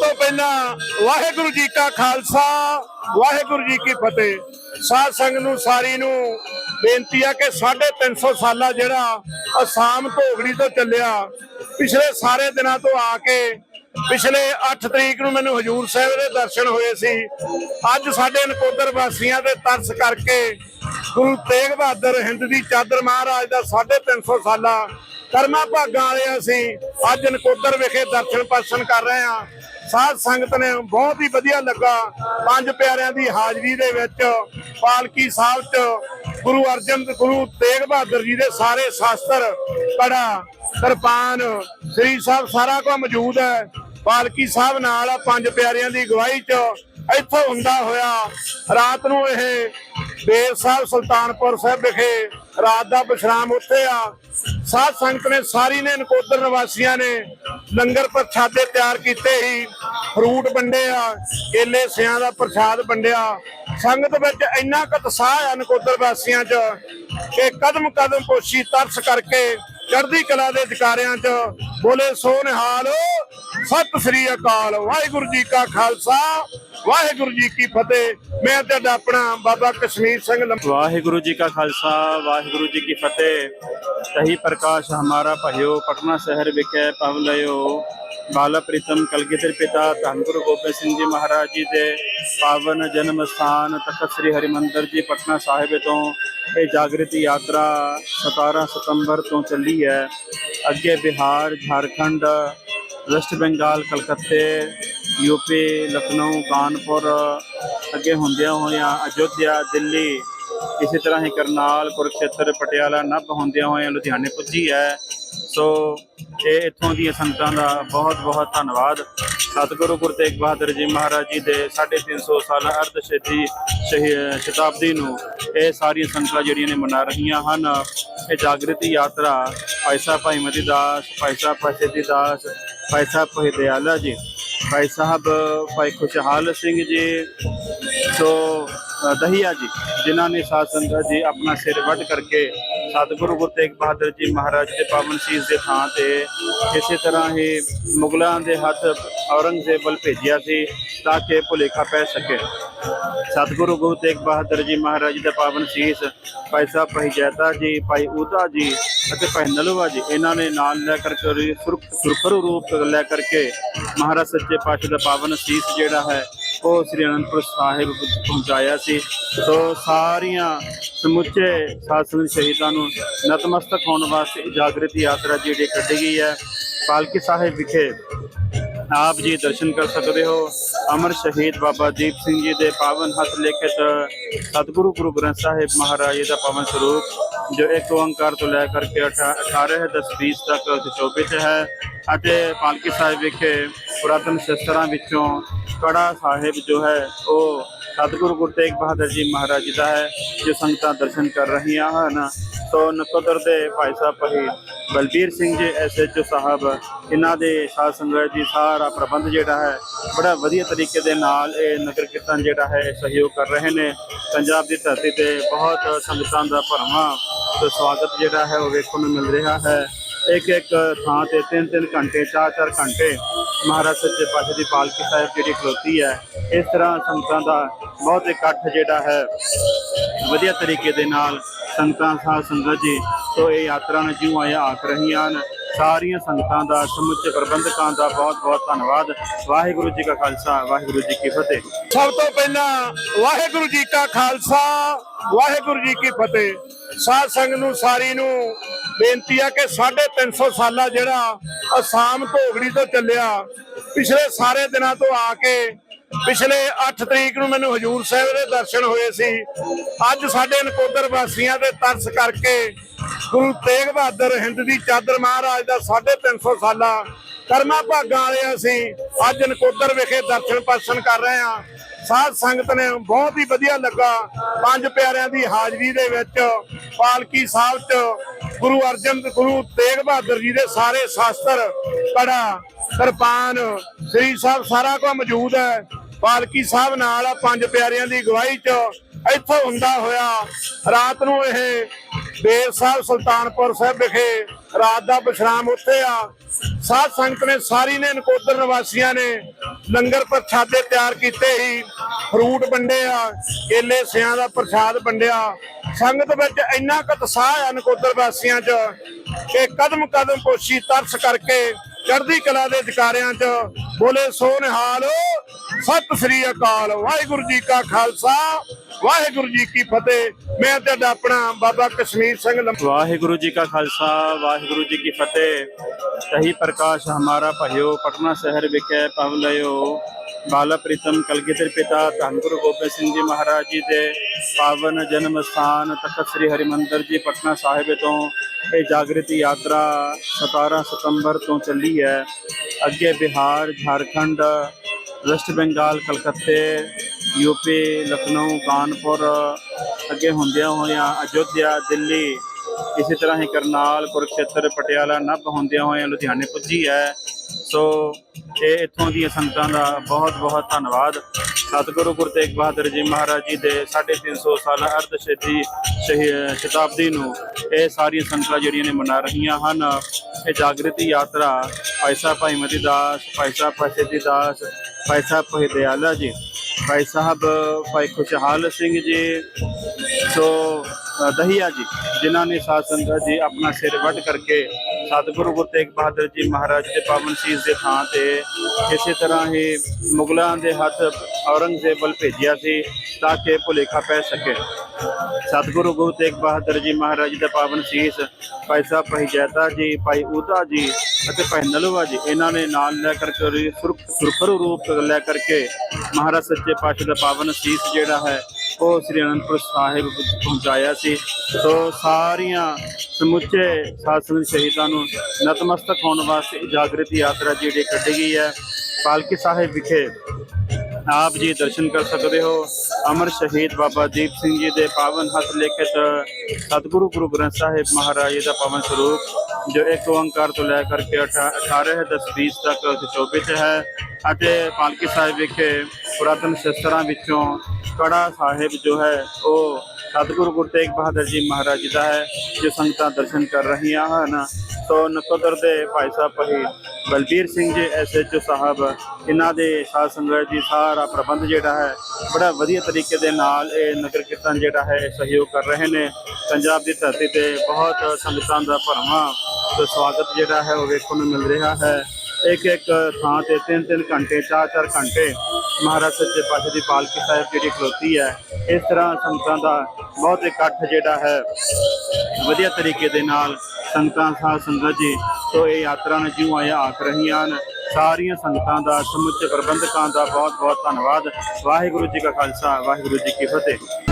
ਤੋਂ ਪਹਿਲਾਂ ਵਾਹਿਗੁਰੂ ਜੀ ਕਾ ਖਾਲਸਾ, ਵਾਹਿਗੁਰੂ ਜੀ ਕੀ ਫਤਿਹ। ਸਾਧ ਸੰਗਤ ਨੂੰ, ਸਾਰੀ ਨੂੰ ਬੇਨਤੀ ਆ ਕਿ 350 ਸਾਲਾ ਜਿਹੜਾ ਅਸਾਮ ਧੋਗੜੀ ਤੋਂ ਚੱਲਿਆ, ਪਿਛਲੇ ਸਾਰੇ ਦਿਨਾਂ ਤੋਂ ਆ ਕੇ ਪਿਛਲੇ 8 ਤਰੀਕ ਨੂੰ ਮੈਨੂੰ ਹਜੂਰ ਸਾਹਿਬ ਦੇ ਦਰਸ਼ਨ ਹੋਏ ਸੀ। ਅੱਜ ਸਾਡੇ ਨਕੋਦਰ ਵਾਸੀਆਂ ਦੇ ਤਰਸ ਕਰਕੇ ਗੁਰੂ ਤੇਗ ਬਹਾਦਰ ਹਿੰਦ ਦੀ ਚਾਦਰ ਮਹਾਰਾਜ ਦਾ 350 ਸਾਲਾ ਕਰਮਾ ਭਾਗਾਂ ਵਾਲੇ ਅਸੀਂ ਅੱਜ ਨਕੋਦਰ ਵਿਖੇ ਦਰਸ਼ਨ ਪਰਸ਼ਨ ਕਰ ਰਹੇ ਹਾਂ। ਸਾਧ ਸੰਗਤ ਨੇ ਬਹੁਤ ਹੀ ਵਧੀਆ ਲੱਗਾ। ਪੰਜ ਪਿਆਰਿਆਂ ਦੀ ਹਾਜ਼ਰੀ ਦੇ ਵਿੱਚ ਪਾਲਕੀ ਸਾਹਿਬ ਚ ਗੁਰੂ ਅਰਜਨ, ਗੁਰੂ ਤੇਗ ਬਹਾਦਰ ਜੀ ਦੇ ਸਾਰੇ ਸ਼ਾਸਤਰ, ਕੜਾ, ਕਿਰਪਾਨ, ਸ੍ਰੀ ਸਾਹਿਬ ਸਾਰਾ ਕੁਝ ਮੌਜੂਦ ਹੈ। ਪਾਲਕੀ ਸਾਹਿਬ ਨਾਲ ਪੰਜ ਪਿਆਰਿਆਂ ਦੀ ਅਗਵਾਈ ਚ ਇੱਥੋਂ ਹੁੰਦਾ ਹੋਇਆ ਰਾਤ ਨੂੰ ਇਹ ਬੇਰ ਸਾਹਿਬ ਸੁਲਤਾਨਪੁਰ ਸਾਹਿਬ ਵਿਖੇ ਰਾਤ ਦਾ ਵਿਸ਼ਰਾਮ ਉੱਥੇ ਆ। ਸਾਧ ਸੰਗਤ ਨੇ ਸਾਰੀ ਨੇ ਨਕੋਦਰ ਨਿਵਾਸੀਆਂ ਨੇ ਲੰਗਰ ਪ੍ਰਸ਼ਾਦੇ ਤਿਆਰ ਕੀਤੇ ਹੀ ਫਰੂਟ ਵੰਡੇ ਆ, ਕੇਲੇ ਸਿਆਂ ਦਾ ਪ੍ਰਸ਼ਾਦ ਵੰਡਿਆ। ਸੰਗਤ ਵਿੱਚ ਇੰਨਾ ਕੁ ਉਤਸ਼ਾਹ ਆ ਨਕੋਦਰ ਵਾਸੀਆਂ 'ਚ ਕਿ ਕਦਮ ਕਦਮ ਪੋਸ਼ੀ ਤਰਸ ਕਰਕੇ ਚੜ੍ਹਦੀ ਕਲਾ ਦੇ ਅਧਿਕਾਰਿਆਂ 'ਚ ਬੋਲੇ ਸੋ ਨਿਹਾਲ ਸਤਿ ਸ੍ਰੀ ਅਕਾਲ, ਵਾਹਿਗੁਰੂ ਜੀ ਕਾ ਖਾਲਸਾ, ਵਾਹਿਗੁਰੂ ਜੀ ਕੀ ਫਤਿਹ। ਮੈਂ ਤੁਹਾਡਾ ਆਪਣਾ ਬਾਬਾ ਕਸ਼ਮੀਰ ਸਿੰਘ ਲੰਬਾ ਵਾਹਿਗੁਰੂ ਜੀ ਕਾ ਖਾਲਸਾ, ਵਾਹਿਗੁਰੂ ਜੀ ਕੀ ਫਤਿਹ। ਤਹੀ ਪ੍ਰਕਾਸ਼ ਹਮਾਰਾ ਭਇਓ, ਪਟਨਾ ਸ਼ਹਿਰ ਵਿਖੇ ਪਵ ਲਿਓ ਬਾਲਾ ਪ੍ਰੀਤਮ ਕਲਗੀਧਰ ਪਿਤਾ ਧੰਨ ਗੁਰੂ ਗੋਬਿੰਦ ਸਿੰਘ ਜੀ ਮਹਾਰਾਜ ਜੀ ਦੇ ਪਾਵਨ ਜਨਮ ਸਥਾਨ ਤਖਤ ਸ੍ਰੀ ਹਰਿਮੰਦਰ ਜੀ, ਪਟਨਾ ਸਾਹਿਬ ਤੋਂ ਇਹ ਜਾਗਰਤੀ ਯਾਤਰਾ 17 ਸਤੰਬਰ ਤੋਂ ਚੱਲੀ ਹੈ। ਅੱਗੇ ਬਿਹਾਰ, ਝਾਰਖੰਡ, ਵੈਸਟ ਬੰਗਾਲ, ਕਲਕੱਤੇ ਯੂਪੀ ਲਖਨਊ, ਕਾਨਪੁਰ, ਅੱਗੇ ਹੁੰਦਿਆਂ ਹੋਇਆਂ ਅਯੋਧਿਆ, ਦਿੱਲੀ, ਇਸੇ ਤਰ੍ਹਾਂ ਹੀ ਕਰਨਾਲ, ਕੁਰਕਸ਼ੇਤਰ, ਪਟਿਆਲਾ ਨਭ ਹੁੰਦਿਆਂ ਹੋਇਆਂ ਲੁਧਿਆਣੇ ਪੁੱਜੀ ਹੈ। ਸੋ ਇਹ ਇੱਥੋਂ ਦੀਆਂ ਸੰਗਤਾਂ ਦਾ ਬਹੁਤ ਬਹੁਤ ਧੰਨਵਾਦ। ਸਤਿਗੁਰੂ ਗੁਰੂ ਤੇਗ ਬਹਾਦਰ ਜੀ ਮਹਾਰਾਜ ਜੀ ਦੇ 350 ਸਾਲਾ ਅਰਧ ਸ਼ਹੀਦੀ ਸ਼ਹੀ- ਸ਼ਤਾਬਦੀ ਨੂੰ ਇਹ ਸਾਰੀਆਂ ਸੰਗਤਾਂ ਜਿਹੜੀਆਂ ਨੇ ਮਨਾ ਰਹੀਆਂ ਹਨ। ਇਹ ਜਾਗਰਤੀ ਯਾਤਰਾ ਭਾਈ ਸਾਹਿਬ ਭਾਈ ਮਤੀ ਦਾਸ, ਭਾਈ ਸਾਹਿਬ ਭਾਈ ਦਾਸ, ਭਾਈ ਸਾਹਿਬ ਭਾਈ ਦਿਆਲਾ ਜੀ, ਭਾਈ ਸਾਹਿਬ ਭਾਈ ਖੁਸ਼ਹਾਲ ਸਿੰਘ ਜੀ, ਸੋ ਦਹੀਆ ਜੀ, ਜਿਨ੍ਹਾਂ ਨੇ ਸਾਧ ਸੰਗਤ ਜੀ ਆਪਣਾ ਸਿਰ ਵੱਢ ਕਰਕੇ ਸਤਿਗੁਰੂ ਗੁਰੂ ਤੇਗ ਬਹਾਦਰ ਜੀ ਮਹਾਰਾਜ ਦੇ ਪਾਵਨ ਸੀਸ ਦੇ ਥਾਂ ਤੇ ਇਸੇ ਤਰ੍ਹਾਂ ਹੀ ਮੁਗਲਾਂ ਦੇ ਹੱਥ ਔਰੰਗਜ਼ੇਬ ਵੱਲ ਭੇਜਿਆ ਸੀ ਤਾਂ ਕਿ ਭੁਲੇਖਾ ਪੈ ਸਕੇ। ਸਤਿਗੁਰੂ ਗੁਰੂ ਤੇਗ ਬਹਾਦਰ ਜੀ ਮਹਾਰਾਜ ਦਾ ਪਾਵਨ ਸੀਸ, ਭਾਈ ਸਾਹਿਬ, ਭਾਈ ਜੈਤਾ ਜੀ, ਭਾਈ ਉਦਾ ਜੀ ਅਤੇ ਭਾਈ ਨਲਵਾ ਜੀ, ਇਹਨਾਂ ਨੇ ਨਾਲ ਲੈ ਕਰਕੇ ਸੁਰਖਰੂ ਰੂਪ ਲੈ ਕਰਕੇ ਮਹਾਰਾਜ ਸੱਚੇ ਪਾਤਸ਼ਾਹ ਦਾ ਪਾਵਨ ਸੀਸ ਜਿਹੜਾ ਹੈ, ਉਹ ਸ੍ਰੀ ਅਨੰਦਪੁਰ ਸਾਹਿਬ ਪਹੁੰਚਾਇਆ ਸੀ। ਸੋ ਸਾਰੀਆਂ ਸਮੁੱਚੇ ਸਾਧ ਸ਼ਹੀਦਾਂ ਨੂੰ ਨਤਮਸਤਕ ਹੋਣ ਵਾਸਤੇ ਜਾਗਰਤੀ ਯਾਤਰਾ ਜਿਹੜੀ ਕੱਢੀ ਗਈ ਹੈ। ਪਾਲਕੀ ਸਾਹਿਬ ਵਿਖੇ ਆਪ ਜੀ ਦਰਸ਼ਨ ਕਰ ਸਕਦੇ ਹੋ। ਅਮਰ ਸ਼ਹੀਦ ਬਾਬਾ ਦੀਪ ਸਿੰਘ ਜੀ ਦੇ ਪਾਵਨ ਹੱਥ ਲਿਖਿਤ ਸਤਿਗੁਰੂ ਗੁਰੂ ਗ੍ਰੰਥ ਸਾਹਿਬ ਮਹਾਰਾਜ ਜੀ ਦਾ ਪਾਵਨ ਸਰੂਪ, ਜੋ ਇੱਕ ਓੰਕਾਰ ਤੋਂ ਲੈ ਕਰਕੇ 18 10 20 ਤੱਕ ਸੁਸ਼ੋਭਿਤ ਹੈ ਅਤੇ ਪਾਲਕੀ ਸਾਹਿਬ ਵਿਖੇ ਪੁਰਾਤਨ ਸ਼ਸਤਰਾਂ ਵਿੱਚੋਂ ਕੜਾ ਸਾਹਿਬ ਜੋ ਹੈ, ਉਹ ਸਤਿਗੁਰੂ ਗੁਰੂ ਤੇਗ ਬਹਾਦਰ ਜੀ ਮਹਾਰਾਜ ਜੀ ਦਾ ਹੈ, ਜੋ ਸੰਗਤਾਂ ਦਰਸ਼ਨ ਕਰ ਰਹੀਆਂ ਹਨ। ਸੋ ਨਕੋਦਰ ਦੇ ਭਾਈ ਸਾਹਿਬ, ਭਾਈ ਬਲਬੀਰ ਸਿੰਘ ਜੀ ਐਸਐਚਓ ਸਾਹਿਬ, ਇਹਨਾਂ ਦੇ ਸਾਧ ਸੰਗਤ ਜੀ, ਸਾਰਾ ਪ੍ਰਬੰਧ ਜਿਹੜਾ ਹੈ, ਬੜਾ ਵਧੀਆ ਤਰੀਕੇ ਦੇ ਨਾਲ ਇਹ ਨਗਰ ਕੀਰਤਨ ਜਿਹੜਾ ਹੈ ਸਹਿਯੋਗ ਕਰ ਰਹੇ ਨੇ। ਪੰਜਾਬ ਦੀ ਧਰਤੀ ਤੇ ਬਹੁਤ ਸੰਗਤਾਂ ਦਾ ਭਰਵਾਂ ਤੇ ਸਵਾਗਤ ਜਿਹੜਾ ਹੈ, ਉਹ ਵੇਖਣ ਨੂੰ ਮਿਲ ਰਿਹਾ ਹੈ। ਇੱਕ ਇੱਕ ਥਾਂ ਤੇ ਤਿੰਨ ਤਿੰਨ ਘੰਟੇ ਚਾਰ ਚਾਰ ਘੰਟੇ ਮਹਾਰਾਜ ਸੱਚੇ ਪਾਤਸ਼ਾਹ ਦੀ ਪਾਲਕੀ ਸਾਹਿਬ ਜਿਹੜੀ ਖਲੋਤੀ ਹੈ, ਇਸ ਤਰ੍ਹਾਂ ਸੰਗਤਾਂ ਦਾ ਬਹੁਤ ਇਕੱਠ ਜਿਹੜਾ ਹੈ, ਵਧੀਆ ਤਰੀਕੇ ਦੇ ਨਾਲ ਸੰਗਤਾਂ ਸਾਹ ਸੰਗਤ ਜੀ ਸੋ ਇਹ ਯਾਤਰਾ ਨੂੰ ਜਿਉਂ ਆਇਆ ਆਖ ਰਹੀਆਂ ਹਨ, ਸਾਰੀਆਂ ਸੰਗਤਾਂ ਦਾ, ਸਮੁੱਚੇ ਪ੍ਰਬੰਧਕਾਂ ਦਾ ਬਹੁਤ ਬਹੁਤ ਧੰਨਵਾਦ। ਵਾਹਿਗੁਰੂ ਜੀ ਕਾ ਖਾਲਸਾ, ਵਾਹਿਗੁਰੂ ਜੀ ਕੀ ਫਤਿਹ। ਸਭ ਤੋਂ ਪਹਿਲਾਂ ਵਾਹਿਗੁਰੂ ਜੀ ਕਾ ਖਾਲਸਾ, ਵਾਹਿਗੁਰੂ ਜੀ ਕੀ ਫਤਿਹ। ਸਾਧ ਸੰਗਤ ਨੂੰ, ਸਾਰੀ ਨੂੰ ਬੇਨਤੀ ਆ ਕਿ 350 ਸਾਲਾ ਜਿਹੜਾ ਅਸਾਮ ਧੋਗੜੀ ਤੋਂ ਚੱਲਿਆ, ਪਿਛਲੇ ਸਾਰੇ ਦਿਨਾਂ ਤੋਂ ਆ ਕੇ ਪਿਛਲੇ 8 ਤਰੀਕ ਨੂੰ ਮੈਨੂੰ ਹਜੂਰ ਸਾਹਿਬ ਦੇ ਦਰਸ਼ਨ ਹੋਏ ਸੀ। ਅੱਜ ਸਾਡੇ ਨਕੋਦਰ ਵਾਸੀਆਂ ਦੇ ਤਰਸ ਕਰਕੇ ਗੁਰੂ ਤੇਗ ਬਹਾਦਰ ਹਿੰਦ ਦੀ ਚਾਦਰ ਮਹਾਰਾਜ ਦਾ 350 ਸਾਲਾ ਕਰਮਾ ਭਾਗਾਂ ਵਾਲੇ ਅਸੀਂ ਅੱਜ ਨਕੋਦਰ ਵਿਖੇ ਦਰਸ਼ਨ ਪਰਸ਼ਨ ਕਰ ਰਹੇ ਹਾਂ। ਸਾਧ ਸੰਗਤ ਨੇ ਬਹੁਤ ਹੀ ਵਧੀਆ ਲੱਗਾ। ਪੰਜ ਪਿਆਰਿਆਂ ਦੀ ਹਾਜ਼ਰੀ ਦੇ ਵਿੱਚ ਪਾਲਕੀ ਸਾਹਿਬ ਚ ਗੁਰੂ ਅਰਜਨ, ਗੁਰੂ ਤੇਗ ਬਹਾਦਰ ਜੀ ਦੇ ਸਾਰੇ ਸ਼ਾਸਤਰ, ਕੜਾ, ਕਿਰਪਾਨ, ਸ੍ਰੀ ਸਾਹਿਬ ਸਾਰਾ ਕੁਝ ਮੌਜੂਦ ਹੈ। ਪਾਲਕੀ ਸਾਹਿਬ ਨਾਲ ਆ ਪੰਜ ਪਿਆਰਿਆਂ ਦੀ ਅਗਵਾਈ ਚ ਇੱਥੋਂ ਹੁੰਦਾ ਹੋਇਆ, ਰਾਤ ਨੂੰ ਇਹ ਬੇਰ ਸਾਹਿਬ ਸੁਲਤਾਨਪੁਰ ਸਾਹਿਬ ਵਿਖੇ ਰਾਤ ਦਾ ਵਿਸ਼ਰਾਮ ਉੱਥੇ ਆ। ਸਾਧ ਸੰਗਤ ਨੇ ਸਾਰੀ ਨੇ ਨਕੋਦਰ ਨਿਵਾਸੀਆਂ ਨੇ ਲੰਗਰ ਪ੍ਰਸ਼ਾਦੇ ਤਿਆਰ ਕੀਤੇ ਹੀ ਫਰੂਟ ਵੰਡੇ ਆ, ਕੇਲੇ ਸਿਆਂ ਦਾ ਪ੍ਰਸ਼ਾਦ ਵੰਡਿਆ। ਸੰਗਤ ਵਿੱਚ ਇੰਨਾ ਕੁ ਉਤਸ਼ਾਹ ਆ ਨਕੋਦਰ ਵਾਸੀਆਂ 'ਚ ਕਿ ਕਦਮ ਕਦਮ ਪੋਸ਼ੀ ਤਰਸ ਕਰਕੇ ਚੜ੍ਹਦੀ ਕਲਾ ਦੇ ਅਧਿਕਾਰਿਆਂ 'ਚ ਬੋਲੇ ਸੋ ਨਿਹਾਲ ਸਤਿ ਸ੍ਰੀ ਅਕਾਲ, ਵਾਹਿਗੁਰੂ ਜੀ ਕਾ ਖਾਲਸਾ, ਵਾਹਿਗੁਰੂ ਜੀ ਕੀ ਫਤਿਹ। ਮੈਂ ਤੁਹਾਡਾ ਆਪਣਾ ਬਾਬਾ ਕਸ਼ਮੀਰ ਸਿੰਘ ਲੰਬਾ ਵਾਹਿਗੁਰੂ ਜੀ ਕਾ ਖਾਲਸਾ, ਵਾਹਿਗੁਰੂ ਜੀ ਕੀ ਫਤਿਹ। ਸਹੀ ਪ੍ਰਕਾਸ਼ ਹਮਾਰਾ ਭਇਓ, ਪਟਨਾ ਸ਼ਹਿਰ ਵਿਖੇ ਪਵ ਪਵਲਯੋ ਬਾਲਾ ਪ੍ਰੀਤਮ ਕਲਗੀਧਰ ਪਿਤਾ ਧੰਨ ਗੁਰੂ ਗੋਬਿੰਦ ਸਿੰਘ ਜੀ ਮਹਾਰਾਜ ਜੀ ਦੇ ਪਾਵਨ ਜਨਮ ਸਥਾਨ ਤਖਤ ਸ੍ਰੀ ਹਰਿਮੰਦਰ ਜੀ ਪਟਨਾ ਸਾਹਿਬ ਤੋਂ ਇਹ ਜਾਗਰਤੀ ਯਾਤਰਾ 17 ਸਤੰਬਰ ਤੋਂ ਚੱਲੀ ਹੈ। ਅੱਗੇ ਬਿਹਾਰ, ਝਾਰਖੰਡ, ਵੈਸਟ ਬੰਗਾਲ, ਕਲਕੱਤੇ ਯੂਪੀ ਲਖਨਊ, ਕਾਨਪੁਰ ਅੱਗੇ ਹੁੰਦਿਆਂ ਹੋਇਆਂ ਅਯੋਧਿਆ, ਦਿੱਲੀ, ਇਸੇ ਤਰ੍ਹਾਂ ਹੀ ਕਰਨਾਲ, ਕੁਰਕਸ਼ੇਤਰ, ਪਟਿਆਲਾ ਨਭ ਹੁੰਦਿਆਂ ਹੋਇਆਂ ਲੁਧਿਆਣੇ ਪੁੱਜੀ ਹੈ। ਸੋ ਇਹ ਇੱਥੋਂ ਦੀਆਂ ਸੰਗਤਾਂ ਦਾ ਬਹੁਤ ਬਹੁਤ ਧੰਨਵਾਦ। ਸਤਿਗੁਰੂ ਗੁਰੂ ਤੇਗ ਬਹਾਦਰ ਜੀ ਮਹਾਰਾਜ ਜੀ ਦੇ 350 ਸਾਲਾ ਅਰਧ ਸ਼ਹੀਦੀ ਸ਼ਹੀ- ਸ਼ਤਾਬਦੀ ਨੂੰ ਇਹ ਸਾਰੀਆਂ ਸੰਗਤਾਂ ਜਿਹੜੀਆਂ ਨੇ ਮਨਾ ਰਹੀਆਂ ਹਨ। ਇਹ ਜਾਗਰਤੀ ਯਾਤਰਾ ਭਾਈ ਸਾਹਿਬ ਭਾਈ ਮਤੀ ਦਾਸ, ਭਾਈ ਸਾਹਿਬ ਭਾਈ ਸਿੱਧੀ ਦਾਸ, ਭਾਈ ਸਾਹਿਬ ਭਾਈ ਦਿਆਲਾ ਜੀ, ਭਾਈ ਸਾਹਿਬ ਭਾਈ ਖੁਸ਼ਹਾਲ ਸਿੰਘ ਜੀ, ਸੋ ਦਹੀਆ ਜੀ, ਜਿਨ੍ਹਾਂ ਨੇ ਸਾਧ ਸੰਗਤ ਜੀ ਆਪਣਾ ਸਿਰ ਵੱਢ ਕਰਕੇ ਸਤਿਗੁਰੂ ਗੁਰੂ ਤੇਗ ਬਹਾਦਰ ਜੀ ਮਹਾਰਾਜ ਦੇ ਪਾਵਨ ਸੀਸ ਦੇ ਥਾਂ ਤੇ ਇਸੇ ਤਰ੍ਹਾਂ ਹੀ ਮੁਗਲਾਂ ਦੇ ਹੱਥ ਔਰੰਗਜ਼ੇਬ ਵੱਲ ਭੇਜਿਆ ਸੀ ਤਾਂ ਕਿ ਭੁਲੇਖਾ ਪੈ ਸਕੇ। ਸਤਿਗੁਰੂ ਗੁਰੂ ਤੇਗ ਬਹਾਦਰ ਜੀ ਮਹਾਰਾਜ ਦਾ ਪਾਵਨ ਸੀਸ ਭਾਈ ਸਾਹਿਬ, ਭਾਈ ਜੈਤਾ ਜੀ, ਭਾਈ ਉਦਾ ਜੀ ਅਤੇ ਭਾਈ ਨਲਵਾ ਜੀ, ਇਹਨਾਂ ਨੇ ਨਾਲ ਲੈ ਕਰਕੇ ਸੁਰਖ ਸੁਰਖਰੂ ਰੂਪ ਲੈ ਕਰਕੇ ਮਹਾਰਾਜ ਸੱਚੇ ਪਾਤਸ਼ਾਹ ਦਾ ਪਾਵਨ ਸੀਸ ਜਿਹੜਾ ਹੈ ਉਹ ਸ੍ਰੀ ਅਨੰਦਪੁਰ ਸਾਹਿਬ ਪਹੁੰਚਾਇਆ ਸੀ। ਸੋ ਸਾਰੀਆਂ ਸਮੁੱਚੇ ਸ਼ਾਸਨ ਸ਼ਹੀਦਾਂ ਨੂੰ ਨਤਮਸਤਕ ਹੋਣ ਵਾਸਤੇ ਜਾਗਰਤੀ ਯਾਤਰਾ ਜਿਹੜੀ ਕੱਢੀ ਗਈ ਹੈ। ਪਾਲਕੀ ਸਾਹਿਬ ਵਿਖੇ ਆਪ ਜੀ ਦਰਸ਼ਨ ਕਰ ਸਕਦੇ ਹੋ। ਅਮਰ ਸ਼ਹੀਦ ਬਾਬਾ ਦੀਪ ਸਿੰਘ ਜੀ ਦੇ ਪਾਵਨ ਹੱਥ ਲਿਖਿਤ ਸਤਿਗੁਰੂ ਗੁਰੂ ਗ੍ਰੰਥ ਸਾਹਿਬ ਮਹਾਰਾਜ ਜੀ ਦਾ ਪਾਵਨ ਸਰੂਪ ਜੋ ਇੱਕ ਓੰਕਾਰ ਤੋਂ ਲੈ ਕਰਕੇ 18 10 20 ਤੱਕ ਸੁਸ਼ੋਭਿਤ ਹੈ ਅਤੇ ਪਾਲਕੀ ਸਾਹਿਬ ਵਿਖੇ ਪੁਰਾਤਨ ਸ਼ਸਤਰਾਂ ਵਿੱਚੋਂ ਕੜਾ ਸਾਹਿਬ ਜੋ ਹੈ, ਉਹ ਸਤਿਗੁਰੂ ਗੁਰੂ ਤੇਗ ਬਹਾਦਰ ਜੀ ਮਹਾਰਾਜ ਜੀ ਦਾ ਹੈ, ਜੋ ਸੰਗਤਾਂ ਦਰਸ਼ਨ ਕਰ ਰਹੀਆਂ ਹਨ। ਸੋ ਨਕੋਦਰ ਦੇ ਭਾਈ ਸਾਹਿਬ ਭਾਈ ਬਲਬੀਰ ਸਿੰਘ ਜੀ ਐਸਐਚਓ ਸਾਹਿਬ, ਇਹਨਾਂ ਦੇ ਸਾਧ ਸੰਗਤ ਜੀ, ਸਾਰਾ ਪ੍ਰਬੰਧ ਜਿਹੜਾ ਹੈ, ਬੜਾ ਵਧੀਆ ਤਰੀਕੇ ਦੇ ਨਾਲ ਇਹ ਨਗਰ ਕੀਰਤਨ ਜਿਹੜਾ ਹੈ ਇਹ ਸਹਿਯੋਗ ਕਰ ਰਹੇ ਨੇ। ਪੰਜਾਬ ਦੀ ਧਰਤੀ ਤੇ ਬਹੁਤ ਸੰਗਤਾਂ ਦਾ ਭਰਵਾਂ ਤੇ ਸਵਾਗਤ ਜਿਹੜਾ ਹੈ ਉਹ ਵੇਖਣ ਨੂੰ ਮਿਲ ਰਿਹਾ ਹੈ। ਇੱਕ ਇੱਕ ਥਾਂ ਤੇ ਤਿੰਨ ਤਿੰਨ ਘੰਟੇ, ਚਾਰ ਚਾਰ ਘੰਟੇ ਮਹਾਰਾਜ ਸੱਚੇ ਪਾਤਸ਼ਾਹ ਦੀ ਪਾਲਕੀ ਸਾਹਿਬ ਜਿਹੜੀ ਖਲੋਤੀ ਹੈ, ਇਸ ਤਰ੍ਹਾਂ ਸੰਗਤਾਂ ਦਾ ਬਹੁਤ ਇਕੱਠ ਜਿਹੜਾ ਹੈ, ਵਧੀਆ ਤਰੀਕੇ ਦੇ ਨਾਲ ਸੰਗਤਾਂ ਸਾਧ ਸੰਗਤ ਜੀ ਤੋਂ ਇਹ ਯਾਤਰਾ ਨੂੰ ਜਿਉਂ ਆਇਆ ਆਖ ਰਹੀਆਂ ਹਨ। ਸਾਰੀਆਂ ਸੰਗਤਾਂ ਦਾ, ਸਮੁੱਚੇ ਪ੍ਰਬੰਧਕਾਂ ਦਾ ਬਹੁਤ ਬਹੁਤ ਧੰਨਵਾਦ। ਵਾਹਿਗੁਰੂ ਜੀ ਕਾ ਖਾਲਸਾ, ਵਾਹਿਗੁਰੂ ਜੀ ਕੀ ਫਤਿਹ।